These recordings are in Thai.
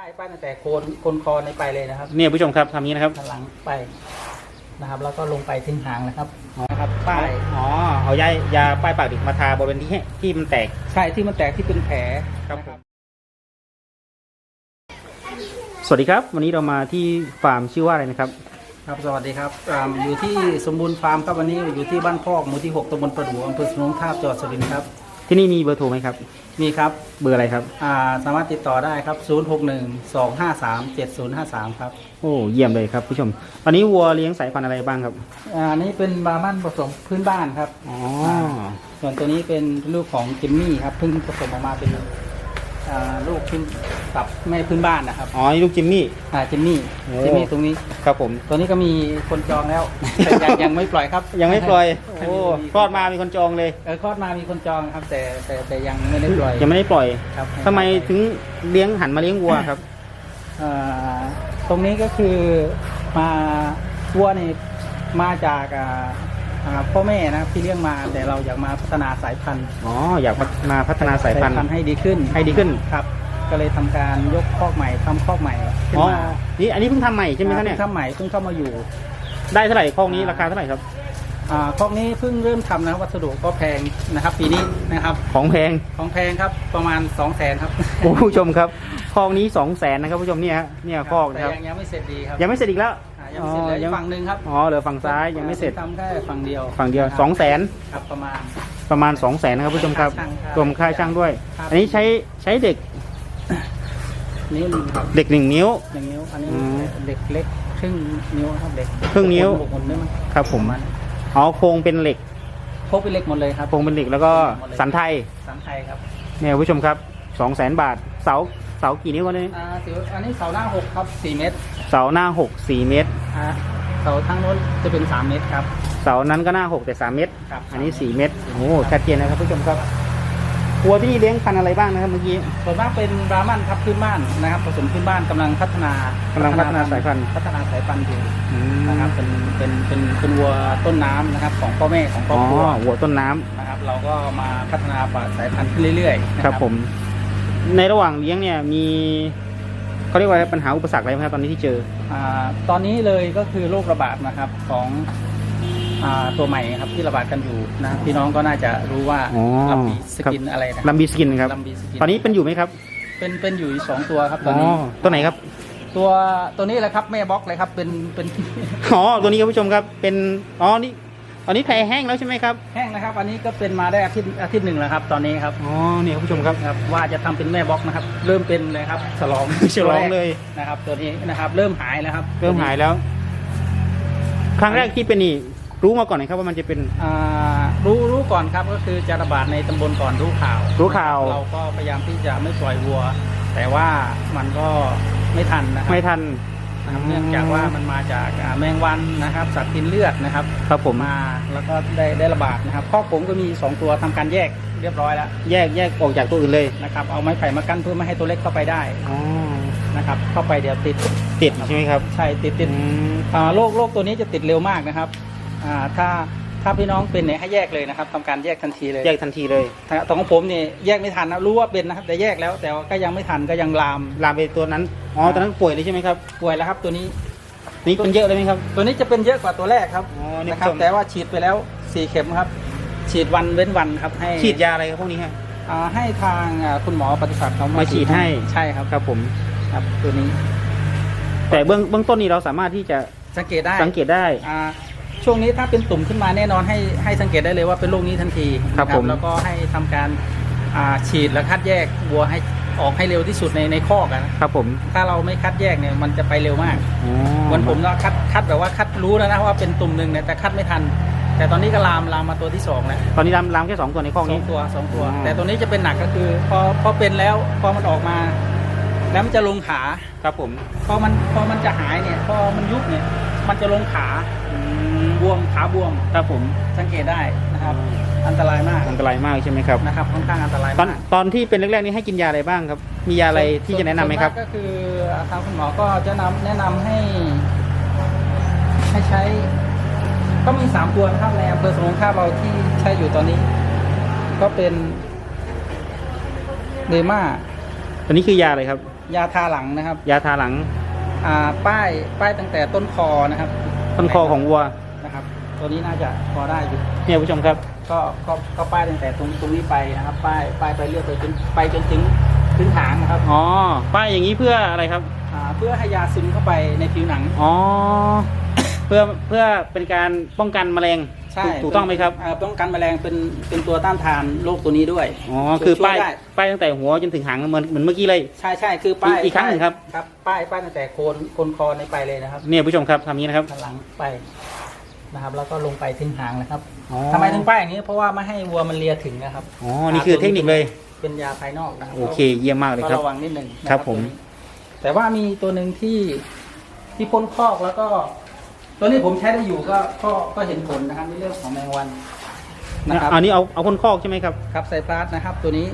ป้ายป้ายตั้งแต่โคนโคนคอในไปเลยนะครับเนี่ยผู้ชมครับทำนี้นะครับข้างหลังไปนะครับ แล้วก็ลงไปถึงหางนะครับนะครับป้ายอ๋อเอายายาป้ายปากดิบมาทาบริเวณที่ที่มันแตก ใช่ที่มันแตกที่เป็นแผลครับนะผม สวัสดีครับ วันนี้เรามาที่ฟาร์มชื่อว่าอะไรนะครับ ครับสวัสดีครับอ่าอยู่ที่สมบูรณ์ฟาร์มครับวันนี้อยู่ที่บ้านพอกหมู่ที่ 6ตำบลประดู่อำเภอสนงทาบจังหวัดสุรินทร์ครับ ที่นี่มีเบอร์โทรไหมครับ มีครับเบอร์อะไรครับ อ่าสามารถติดต่อได้ครับ 0612537053 ครับโอ้เยี่ยมเลยครับผู้ชมตอนนี้วัวเลี้ยงสายพันธุ์อะไรบ้างครับอ่าอันนี้เป็นบาร์มันผสมพื้นบ้านครับอ๋อส่วนตัวนี้เป็นลูกของจิมมี่ครับเพิ่งผสมออกมาเป็น อ่าลูกขึ้นกับแม่พื้นบ้านนะครับอ๋อนี่ลูกจิมมี่ อ่าจิมมี่โอ้ จิมมี่ตรงนี้ ครับผม ตัวนี้ก็มีคนจองแล้ว แต่ยังยังไม่ปล่อยครับยังไม่ปล่อยให้โอ้มีคลอดมามีคนจองเลย เออคลอดมามีคนจองครับ แต่แต่แต่ยังไม่ได้ปล่อยยังไม่ได้ปล่อยครับทำไมถึงเลี้ยงหันมาเลี้ยงวัวครับอ่าตรงนี้ก็คือมาวัวนี่มาจากอ่า อ่าพ่อแม่นะครับที่เลี้ยงมาแต่เราอยากมาพัฒนาสายพันธุ์อ๋ออยากมาพัฒนาสายพันธุ์ให้ดีขึ้นให้ดีขึ้นครับ ก็เลยทำการยกคอกใหม่ทำคอกใหม่ขึ้นอ๋อมานี่อันนี้เพิ่งทำใหม่ใช่ไหมครับเนี่ยพิ่งทำใหม่เพิ่งเข้ามาอยู่ได้เท่าไหร่ข้องนี้ราคาเท่าไหร่ครับ อ่าคอกนี้เพิ่งเริ่มทำนะครับวัสดุก็แพงนะครับ ปีนี้นะครับ ของแพงของแพงครับประมาณ2 0 0แสนครับโอ้ผู้ชมครับคลองนี้สองแสนนะครับผู้ชมเนี่ยฮะเนี่ยคลองแต่นะครับยังยังไม่เสร็จดีครับยังไม่เสร็จอีกแล้วอ่า ยังไม่เสร็จเหลยยังฝั่งหนึ่งครับอ๋อเหลือฝั่งซ้ายยังไม่เสร็จ ทำแค่ฝั่งเดียวฝั่งเดียวนะครับสองแสนครับประมาณ ประมาณสองแสนนะครับผู้ชมครับค่าช่างครับรวมค่าช่างด้วย ครับ อันนี้ใช้ใช้เด็กนิ้วหนึ่งครับเด็กหนึ่งนิ้วหนึ่งนิ้วอันนี้อืมเด็กเล็กครึ่งนิ้วครับเด็กครึ่งนิ้ว หกคนได้มั้งครับผมประาณอ๋อโครงเป็นเหล็กพกเป็นเล็กหมดเลยครับโครงเป็นเหล็กแล้วก็สันไทยสันไทยครับเนี่ยผู้ชมครับสองแสนบาทเสาเสากี่นิ้วกันนี้อ่าสิวอันนี้เสาหน้าหกครับสี่เมตรเสาหน้าหกสี่เมตร อ่าเสาทั้งโน้นจะเป็นสามเมตรครับ เสานั้นก็หน้าหกแต่สามเมตร ครับอันนี้สี่เมตร โอ้ชัดเจนนะครับผู้ชมครับวัวที่นี่เลี้ยงพันธุ์อะไรบ้างนะครับเมื่อกี้ ส่วนมากเป็นบราหมันครับพื้นบ้านนะครับผสมพื้นบ้านกำลังพัฒนากำลังพัฒนาสายพันธุ์ พัฒนาสายพันธุ์อยู่อืมนะครับเป็นเป็นเป็นเป็นวัวต้นน้ำนะครับของพ่อแม่ของครออ๋บอครัววัวต้นน้ำนะครับ เราก็มาพัฒนาปรับสายพันธุ์ขึ้นเรื่อยๆนะครับผม ในระหว่างเลี้ยงเนี่ยมี เขาเรียกว่าปัญหาอุปสรรคอะไรไหมครับตอนนี้ที่เจออ่าตอนนี้เลยก็คือโรคระบาดนะครับของอ่าตัวใหม่ครับที่ระบาดกันอยู่นะพี่น้องก็น่าจะรู้ว่าอ๋อลัมบีสครับกินอะไรนะลัมบีสกินครับลัมบีสกินตอนนี้เป็นอยู่ไหมครับเป็นเป็นอยู่สองตัวครับตอ๋ออนนี้ ตัวไหนครับตัวตัวนี้แหละครับแม่บล็อกเลยครับเป็นเป็น อ๋อตัวนี้ครับผู้ชมครับเป็นอ๋อนี่ต อนนี้แผลแห้งแล้วใช่ไหมครับ แห้งนะครับ อันนี้ก็เป็นมาได้อาทิตย์อาทิตย์หนึ่งแล้วครับ ตอนนี้ครับ อ๋อ นี่ครับผู้ชมครับ ครับ ว่าจะทำเป็นแม่บล็อกนะครับ เริ่มเป็นเลยครับ ฉลอง ฉลองเลย นะครับ ตัวนี้นะครับ เริ่มหายแล้วครับเริ่มหายแล้ว ครั้งแรกที่เป็นนี่รู้มาก่อนไหมครับว่ามันจะเป็น อ่ารู้รู้ก่อนครับ ก็คือจะระบาดในตำบลก่อนรู้ข่าว รู้ข่าว เราก็พยายามที่จะไม่ปล่อยวัว แต่ว่ามันก็ไม่ทันนะครับ ไม่ทัน นะครับเนื่องจากว่ามันมาจากอ่าแมงวันนะครับ สัตว์กินเลือดนะครับครับผมมาแล้วก็ได้ได้ระบาดนะครับข้อผมก็มี 2 ตัวทำการแยกเรียบร้อยแล้วแยกแยกออกจากตัวอื่นเลยนะครับเอาไม้ไผ่มากั้นเพื่อไม่ให้ตัวเล็กเข้าไปได้อ๋อนะครับ เข้าไปเดี๋ยวติดติดใช่ไหมครับใช่ติดติด อืม อ่าโรคโรคตัวนี้จะติดเร็วมากนะครับอ่าถ้า ถ้าพี่น้องเป็นเนี่ยให้แยกเลยนะครับทำการแยกทันทีเลยแยกทันทีเลยแต่ของผมเนี่ยแยกไม่ทันนะรู้ว่าเป็นนะครับแต่แยกแล้ว แต่ว่าก็ยังไม่ทันก็ยังลามลามไปตัวนั้นอ๋อตอนนั้นป่วยเลยใช่ไหมครับป่วยแล้วครับ ตัวนี้นี่เป็นเยอะเลยไหมครับ ตัวนี้จะเป็นเยอะกว่าตัวแรกครับอ๋อนี่นะครับผู้ชมแต่ว่าฉีดไปแล้วสี่เข็มครับ ฉีดวันเว้นวันครับให้ฉีดยาอะไรครับพวกนี้ฮะอ่าให้ทางอ่าคุณหมอปฏิบัติเขามาฉีดให้ใช่ครับครับผมครับตัวนี้ แต่เบื้องเบื้องต้นนี้เราสามารถที่จะสังเกตได้สังเกตได้อ่า ช่วงนี้ถ้าเป็นตุ่มขึ้นมาแน่นอนให้ให้สังเกตได้เลยว่าเป็นโรคนี้ทันทีครับนะผม แล้วก็ให้ทำการอ่าฉีดและคัดแยกวัวให้ออกให้เร็วที่สุดในในคอกอะนะครับผมถ้าเราไม่คัดแยกเนี่ยมันจะไปเร็วมากอ๋อเหมือนผมเนาะคัดคัดแบบว่าคัดรู้แล้วนะว่าเป็นตุ่มหนึ่งเนี่ยแต่คัดไม่ทัน แต่ตอนนี้ก็ลามลามมาตัวที่สองแล้ว ตอนนี้ลามลามแค่สองตัวในข้อสอนี้ งตัวสองตัวอ๋อแต่ตัวนี้จะเป็นหนักก็คือ พอพอเป็นแล้วพอมันออกมา แล้วมันจะลงขาครับผมพอมันพอมันจะหายเนี่ย พอมันยุบเนี่ย มันจะลงขา บวมขาบวมครับผมสังเกตได้นะครับ อันตรายมากอันตรายมากใช่ไหมครับนะครับค่อนข้างอันตรายตอนมากตอนที่เป็นแรกๆนี่ให้กินยาอะไรบ้างครับ มียาอะไรที่จะแนะนำไหมครับ ส่วากก็คือทางคุณหมอก็จะนำแนะนำให้ ให้ใช้ ก็มีสามตัวนะครับในอำเภอสมุทรท่าบเราที่ใช้อยู่ตอนนี้ ก็เป็นเดม่าตอนนี้คือยาอะไรครับ ยาทาหลังนะครับ ยาทาหลังอ่าป้ายป้ายตั้งแต่ต้นคอนะครับต้นคอของวัวนะครับ ตัวนี้น่าจะพอได้อยู่เนี่ยผู้ชมครับ ก็ก็ก็ป้ายตั้งแต่ตรงตรงนี้ไปนะครับ ป้ายป้ายไปเรื่อยไปจนไปจนถึงถึงหางนะครับอ๋อป้ายอย่างนี้เพื่ออะไรครับอ่าเพื่อให้ยาซึมเข้าไปในผิวหนัง อ๋อเพื่อเพื่อเป็นการป้องกันแมลงใช่ถูกถูกต้องไหมครับาป้องกันแมลงเป็นเป็นตัวต้านทานโรคตัวนี้ด้วยอ๋อคือช่วป้ายได้ ป้ายตั้งแต่หัวจนถึงหางเหมือนเหมือนเมื่อกี้เลย ใช่ใช่คือป้ายอีกอีกครั้งหนึ่งครับ ครับ ป้ายป้ายตั้งแต่โคนโคนคอในไปเลยนะครับเนี่ยผู้ชมครับทำอย่างนี้นะครับ ข้างหลังไป นะครับ แล้วก็ลงไปถึงหางนะครับอ๋อทำไมถึงป้ายอย่างนี้ เพราะว่าไม่ให้วัวมันเลียถึงนะครับอ๋อนี่คือเทคนิคเลย เป็นยาภายนอกนะครับโอเค เยี่ยมมากเลยก็ครับ ระวังนิดหนึ่งนะครับผม ตัวนี้แต่ว่ามีตัวหนึ่งที่ที่พ่นคอกแล้วก็ ตัวนี้ผมใช้ได้อยู่ก็ก็ก็เห็นผลนะครับในเรื่องของแมงวันนะครับ อันนี้เอาเอาพ่นคอกใช่ไหมครับครับไซปรัสนะครับตัวนี้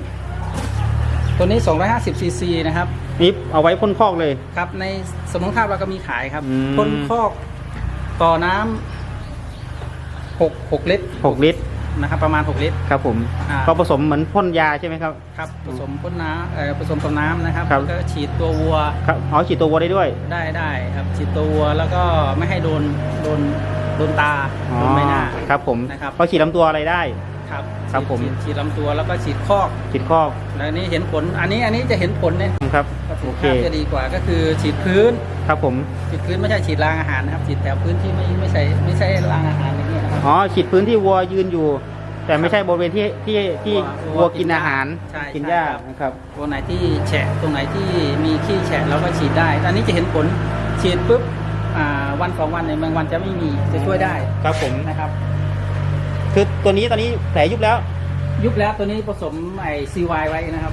ตัวนี้ 250ซีซีนะครับนี่เอาไว้พ่นคอกเลย ครับในสมุนไพรเราก็มีขายครับอืม พ่นคอกต่อน้ำ หกหกลิตร6 ลิตรนะครับประมาณ 6 ลิตร ครับผมอ่าก็ผสมเหมือนพ่นยาใช่ไหมครับ ครับผสมพ่นน้ำเอ่อผสมกับน้ำนะครับครับ แล้วก็ฉีดตัววัวครับอ๋อฉีดตัววัวได้ด้วย ได้ได้ครับฉีดตัววัวแล้วก็ไม่ให้โดนโดนโดนตาอ๋อโดนใบหน้าครับผมนะครับก็ฉีดลำตัวอะไรได้ ครับครับผมฉีดฉีดลำตัวแล้วก็ฉีดคอกฉีดคอกแล้วอันนี้เห็นผลอันนี้อันนี้จะเห็นผลเนี่ยครับ ประสิโอทธิเคภาพจะดีกว่าก็คือฉีดพื้น ครับผม ฉีดพื้นไม่ใช่ฉีดรางอาหารนะครับฉีดแถวพื้นที่ไม่ไม่ใช่ไม่ใช่รางอาหารอย่างนี้ยนะครับ อ๋อฉีดพื้นที่วัวยืนอยู่ แต่ไม่ใช่บริเวณที่ที่ที่วัววัวกินอาหารใช่กินใช่หญ้าครับ นะครับ ตรงไหนที่แฉะตรงไหนที่มีขี้แฉะเราก็ฉีดได้อันนี้จะเห็นผลฉีดปุ๊บอ่าวันสองวันเนี่ยแมงวันจะไม่มีจะช่วยได้ครับผมนะครับ คือตัวนี้ตอนนี้แผลยุบแล้ว ยุบแล้วตัวนี้ผสมไอซีวไว้นะครับ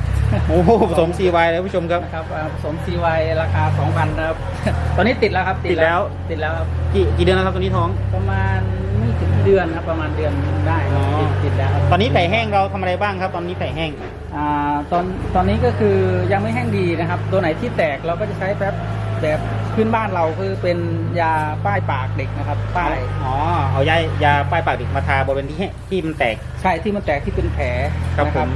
โอ้โหผสม CY เลยผู้ชมครับ นะครับอ่าผสมซีวราคา 2,000นะครับ ตอนนี้ติดแล้วครับติดแล้ว ติดแล้วครับ กี่กี่เดือนแล้วครับตัวนี้ท้องประมาณไม่ถึง เดือนครับประมาณเดือนได้ครับอ๋อ ติดติดแล้วครับตอนนี้แผลแห้งเราทำอะไรบ้างครับ ตอนนี้แผลแห้ง อ่าตอนตอนนี้ก็คือยังไม่แห้งดีนะครับ ตัวไหนที่แตกเราก็จะใช้แบบแบบพื้นบ้านเราคือเป็นยาป้ายปากเด็กนะครับ ป้ายอ๋อ เอายายาป้ายปากเด็กมาทาบริเวณที่แห้งที่มันแตก ใช่ที่มันแตกที่เป็นแผลครับนะผม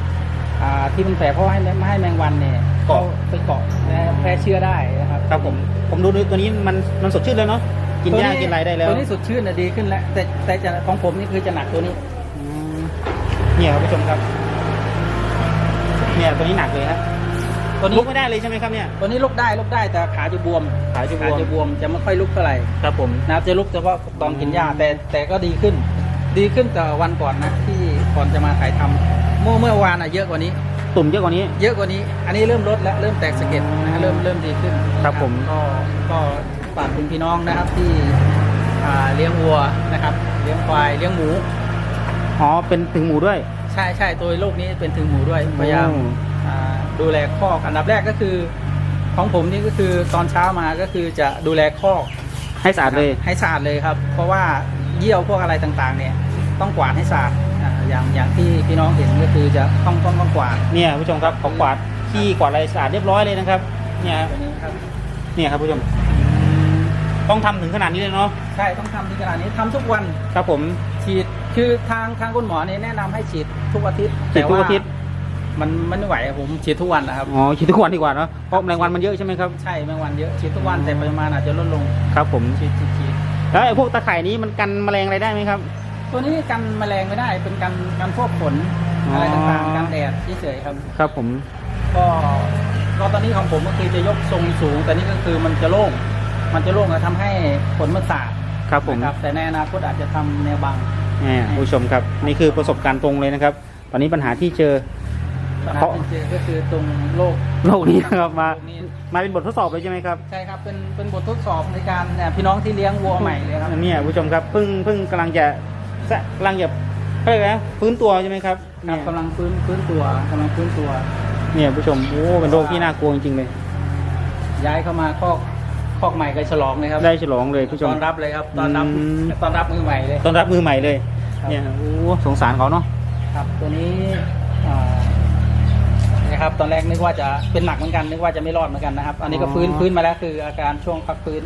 อ่าที่มันแผลเพราะให้ไม่ให้แมงวันเนี่ยเกาะ ไปเกาะและแพร่เชื้อได้นะครับ ครับผม ผมดูตัวนี้มันมันสดชื่นแล้วเนาะ กินหญ้ากินอะไรได้แล้ว ตัวนี้สดชื่นนะดีขึ้นแล้ว แต่แต่จะของผมนี่คือจะหนักตัวนี้อืมเนี่ยครับผู้ชมครับ เนี่ยตัวนี้หนักเลยครับตัวนี้ลุกไม่ได้เลยใช่ไหมครับเนี่ย ตัวนี้ลุกได้ลุกได้แต่ขาจะบวม ขาจะบวมจะบวมจะไม่ค่อยลุกเท่าไหร่ ครับผมนะครับจะลุกเฉพาะตอนกินหญ้าอืมแต่แต่ก็ดีขึ้น ดีขึ้นแต่วันก่อนนะที่ก่อนจะมาถ่ายทำเมื่อเมื่อวานอะเยอะกว่านี้ ตุ่มเยอะกว่านี้ เยอะกว่านี้ อันนี้เริ่มลดแล้วเริ่มแตกสะเก็ดนะฮะเริ่มเริ่มดีขึ้น ครับผมก็ก็ ฝากคุณพี่น้องนะครับที่อ่าเลี้ยงวัวนะครับ เลี้ยงควายเลี้ยงหมูอ๋อเป็นถึงหมูด้วย ใช่ใช่ตัวโรคนี้เป็นถึงหมูด้วยพยายามโอ้อ่าดูแลคอกอันดับแรกก็คือ ของผมนี่ก็คือตอนเช้ามาก็คือจะดูแลคอกให้สะอาดเลยให้สะอาดเลยครับ เพราะว่าเยี่ยวพวกอะไรต่างๆ เนี่ย ต้องกวาดให้สะอาดอ่าอย่างอย่างที่พี่น้องเห็นก็คือจะต้องต้องต้องกวาดเนี่ยผู้ชมครับของกวาดขี้กวาดอะไรสะอาดเรียบร้อยเลยนะครับ เนี่ยตัวนี้ครับเนี่ยครับผู้ชม ต้องทำถึงขนาดนี้เลยเนาะใช่ต้องทำที่ขนาดนี้ทำทุกวันครับผมฉีดคือทางทางคุณหมอเนี่ยแนะนำให้ฉีดทุกอาทิตย์ฉีดทุกอาทิตย์แต่ว่ามันมันไม่ไหวอะผมฉีดทุกวันนะครับอ๋อฉีดทุกวันดีกว่าเนาะเพราะแมลงวันมันเยอะใช่ไหมครับใช่แมงวันเยอะฉีดทุกวันแต่ปริมาณอาจจะลดลงครับผมฉีดฉีดฉีดแล้วไอ้พวกตะข่ายนี้มันกันแมลงอะไรได้ไหมครับ ตัวนี้กันแมลงไม่ได้เป็นกันกันพวกฝนอ๋อออะไรต่างๆกันแดดเฉยๆครับครับผมก็ก็ตอนนี้ของผมก็คือจะยกทรงสูง แต่นี่ก็คือมันจะโล่ง มันจะโล่งแล้วทำให้ฝนมันสาดครับผมนะครับแต่ในอนาคตอาจจะทำแนวบังเนี่ยผู้ชมครับ นี่คือประสบการณ์ตรงเลยนะครับ ตอนนี้ปัญหาที่เจอ ปัญหาเพราะ ที่เจอก็คือตรงโรคโลกนี้นะครับมาโรคนี้มาเป็นบททดสอบเลยใช่ไหมครับใช่ครับเป็นเป็นบททดสอบในการเนี่ยพี่น้องที่เลี้ยงวัวใหม่เลยครับ เนี่ยผู้ชมครับเพิ่งเพิ่งกำลังจะสะกำลังจะเขาเรียกอะไรนะฟื้นตัวใช่ไหมครับครัเนี่บยกำลังฟื้นฟื้นตัวกำลังฟื้นตัว เนี่ยผู้ชมโอ้เป็นโรคที่น่ากลัวจริงๆเลย ย้ายเข้ามาคอก คอกใหม่ก็ฉลองเลยครับได้ฉลองเลยผู้ชตมอนรับเลยครับตอนรับอืมตอนรับมือใหม่เลย ต้อนรับมือใหม่เลย ครับ เนี่ยโอ้สงสารเขาเนาะ ครับตัวนี้อ่านะครับตอนแรกนึกว่าจะเป็นหนักเหมือนกันนึกว่าจะไม่รอดเหมือนกันนะครับ อันนี้ก็ฟื้นฟื้นมาแล้วคือ อาการช่วงพักฟื้น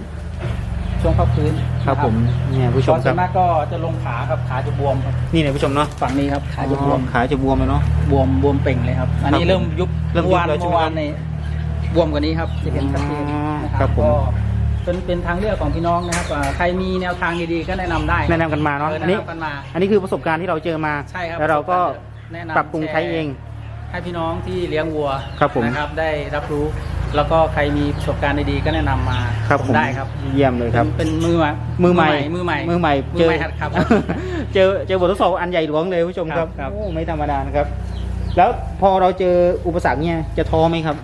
ช่วงพักฟื้นครับผมเนี่ยผู้ชตมอนคส่รัวบนมากก็จะลงขาครับขาจะบวมครับนี่เนี่ยผู้ชมเนาะฝั่งนี้ครับขาจะบวม อ๋อขาจะบวมเลยเนาะ บวมบวมเป่งเลยครับ อันนี้ครับผมเริ่มยุบเริ่มยุบเมื่อวานแล้วใช่ไหมเมื่อวานใน บวมกว่านี้ครับจะเห็นชัดเจนนะคครัรับบผม ก็เป็นเป็นทางเลือกของพี่น้องนะครับอ่าใครมีแนวทางดีๆก็แนะนำได้แนะนำกันมาเนาะอออันแนะนี้นำกันมา อันนี้คือประสบการณ์ที่เราเจอมาใช่ครับแล้วเราก็แนะนำ ปรับปรุงใช้เอง ให้พี่น้องที่เลี้ยงวัวครับผม นะครับได้รับรู้ แล้วก็ใครมีประสบการณ์ดีๆก็แนะนำมาครับผผมมได้ครับเยี่ยมเลยครับ เป็นเป็นมือใหม่มือใหม่มือใหม่มือใหม่มืเจออใหม่หัดขับ เจอเจอบททดสอบอันใหญ่หลวงเลยผู้ชมครับครับ โอ้ไม่ธรรมดานะครับ แล้วพอเราเจออุปสรรคเนี่ยจะท้อไหมครับ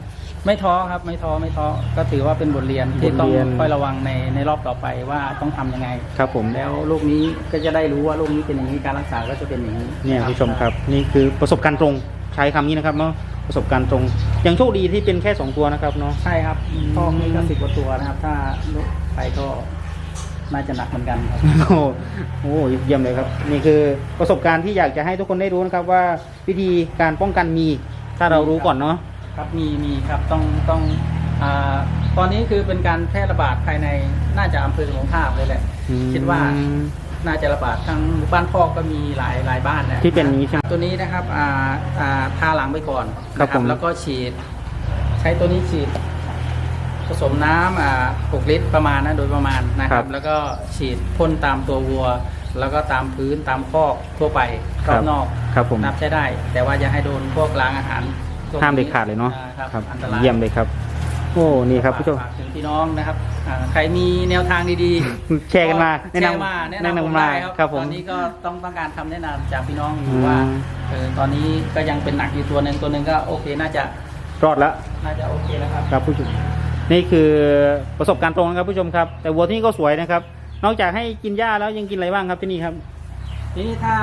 ไม่ท้อครับไม่ท้อไม่ท้อก็ถือว่าเป็นบทเรียนที่ต้องบทเรียนค่อยระวังในในรอบต่อไปว่าต้องทำยังไง ครับผมแล้วโรคนี้ก็จะได้รู้ว่าโรคนี้เป็นอย่างนี้การรักษาก็จะเป็นอย่างนี้เนี่ยผู้ชมครับ นี่คือประสบการณ์ตรงใช้คำนี้นะครับเนาะประสบการณ์ตรงยังโชคดีที่เป็นแค่สองตัวนะครับเนาะ ใช่ครับอืมพ่อมีก็สิบกว่าตัวนะครับ ถ้าลูกไปก็น่าจะหนักเหมือนกันครับโอ้โหโอ้โหเยี่ยมเลยครับ นี่คือประสบการณ์ที่อยากจะให้ทุกคนได้รู้นะครับว่าวิธีการป้องกันมี ถ้าเรารู้ก่อนเนาะ ครับมีมีครับต้องต้องอ่าตอนนี้คือเป็นการแพร่ระบาดภายในน่าจะอำเภอสมงทาบเลยแหละอืมคิดว่าน่าจะระบาดทั้งบ้านพ่อกก็มีหลายหลายบ้านนะที่เป็นอย่างนี้ใช่ไหมตัวนี้นะครับอ่าอ่าทาหลังไปก่อนครับนะผมแล้วก็ฉีด ใช้ตัวนี้ฉีดผสมน้ำอ่า6ลิตรประมาณนะโดยประมาณนะครับ แล้วก็ฉีดพ่นตามตัววัว แล้วก็ตามพื้นตามคอกทั่วไปรอบนอกครับผมนับใช้ได้ แต่ว่าอย่าให้โดนพวกล้างอาหารพวก ห้ามเด็ดขาดเลยเนาะอ่ครับครับอันตรายเยี่ยมเลยครับ โอ้นี่ครับผู้ชมฝากถึงพี่น้องนะครับอ่าใครมีแนวทางดีๆแชร์กันมาแชร์มาแนะนำผมได้ครับครับผมตอนนี้ก็ต้องต้องการคำแนะนำจากพี่น้องออืยู่มว่าเออตอนนี้ก็ยังเป็นหนักอยู่ตัวหนึ่งตัวหนึ่งก็โอเคน่าจะรอดแล้ว น่าจะโอเคแล้วครับ ครับผู้ชมนี่คือประสบการณ์ตรงนะครับผู้ชมครับ แต่วัวที่นี่ก็สวยนะครับ นอกจากให้กินหญ้าแล้วยังกินอะไรบ้างครับที่นี่ครับ ทีนี้ถ้า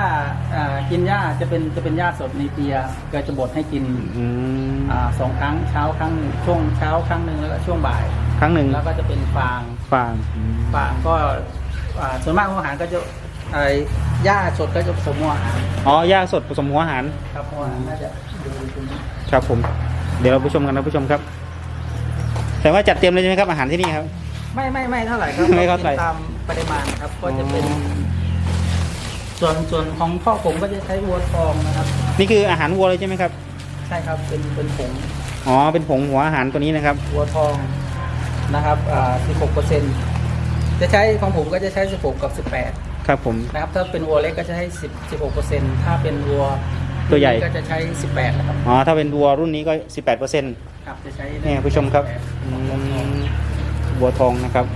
อ่ากินหญ้าจะเป็นจะเป็นหญ้าสดในเปียก็จะบดให้กินอืมอ่าสองครั้งเช้าครั้งหนึ่งช่วงเช้าครั้งหนึ่งแล้วก็ช่วงบ่าย ครั้งหนึ่งแล้วก็จะเป็นฟาง ฟางอืมฟางก็อ่าส่วนมากหัวอาหารก็จะไอ้หญ้าสดก็จะผสมหัวอาหารอ๋อหญ้าสดผสมหัวอาหาร ครับหัวอาหารน่าจะดูตรงนี้ครับผม เดี๋ยวเราไปชมกันนะผู้ชมครับ แต่ว่าจัดเต็มเลยใช่ไหมครับอาหารที่นี่ครับ ไม่ไม่ไม่เท่าไหร่ครับไม่เท่าไหร่กินตามปริมาณครับก็จะเป็นอ๋อ ส่วนส่วนของพ่อผมก็จะใช้วัวทองนะครับ นี่คืออาหารวัวเลยใช่ไหมครับ ใช่ครับเป็นเป็นผงอ๋อเป็นผงหัวอาหารตัวนี้นะครับวัวทองนะครับอ่า16เปอร์เซ็นต์จะใช้ของผมก็จะใช้ 16 กับครับผม18นะครับถ้าเป็นวัวเล็กก็จะใช้10 16เปอร์เซ็นต์ถ้าเป็นวัวตัวใหญ่ก็จะใช้ 18นะครับอ๋อถ้าเป็นวัวรุ่นนี้ก็ 18เปอร์เซ็นต์ครับจะใช้เนี่ยผู้ชมครับอืมวัวทองนะครับ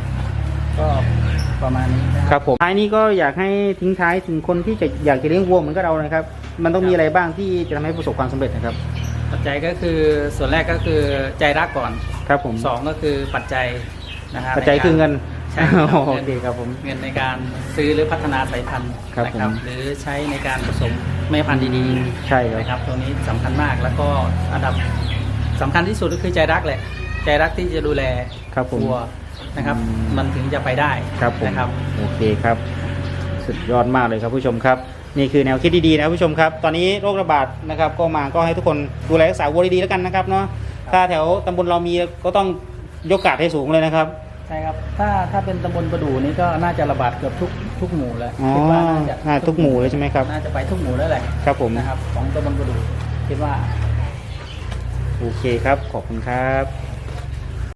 ก็ ประมาณนี้นะคครัรับบผมท้ายนี้ก็อยากให้ทิ้งท้ายถึงคนที่จะอยากจะเลี้ยงวัวเหมือนกับเรานะครับ มันต้องมีอะไรบ้างที่จะทำให้ประสบความสำเร็จนะครับ ปัจจัยก็คือส่วนแรกก็คือใจรักก่อนครับผมสองก็คือปัจจัยนะฮะปัจจัยใกาคือเงินใช่ครับ โอเคครับผม เงินในการซื้อหรือพัฒนาสายพันธุ์ครับนะผม หรือใช้ในการผสมแม่พันธุ์ดีใช่ๆครับ นะครับตัวนี้สำคัญมากแล้วก็อันดับสำคัญที่สุดก็คือใจรักแหละ ใจรักที่จะดูแลครับผม วัว นะครับอืมมันถึงจะไปได้ครับผมนะครับโอเคครับ สุดยอดมากเลยครับผู้ชมครับ นี่คือแนวคิดดีๆนะครับผู้ชมครับ ตอนนี้โรคระบาดนะครับ ก็มาก็ให้ทุกคนดูแลรักษาวัวดีๆแล้วกันนะครับเนาะถ้าแถวตำบลเรามีก็ต้องยกกาดให้สูงเลยนะครับใช่ครับ ถ้าถ้าเป็นตำบลประดูนี่ก็น่าจะระบาดเกือบทุกทุกหมู่แล้วอ๋อคิดว่าน่าจะน่าทุกหมู่เลยใช่ไหมครับน่าจะไปทุกหมู่แล้วแหละครับผมนะครับ ของตำบลประดูคิดว่า โอเคครับขอบคุณครับ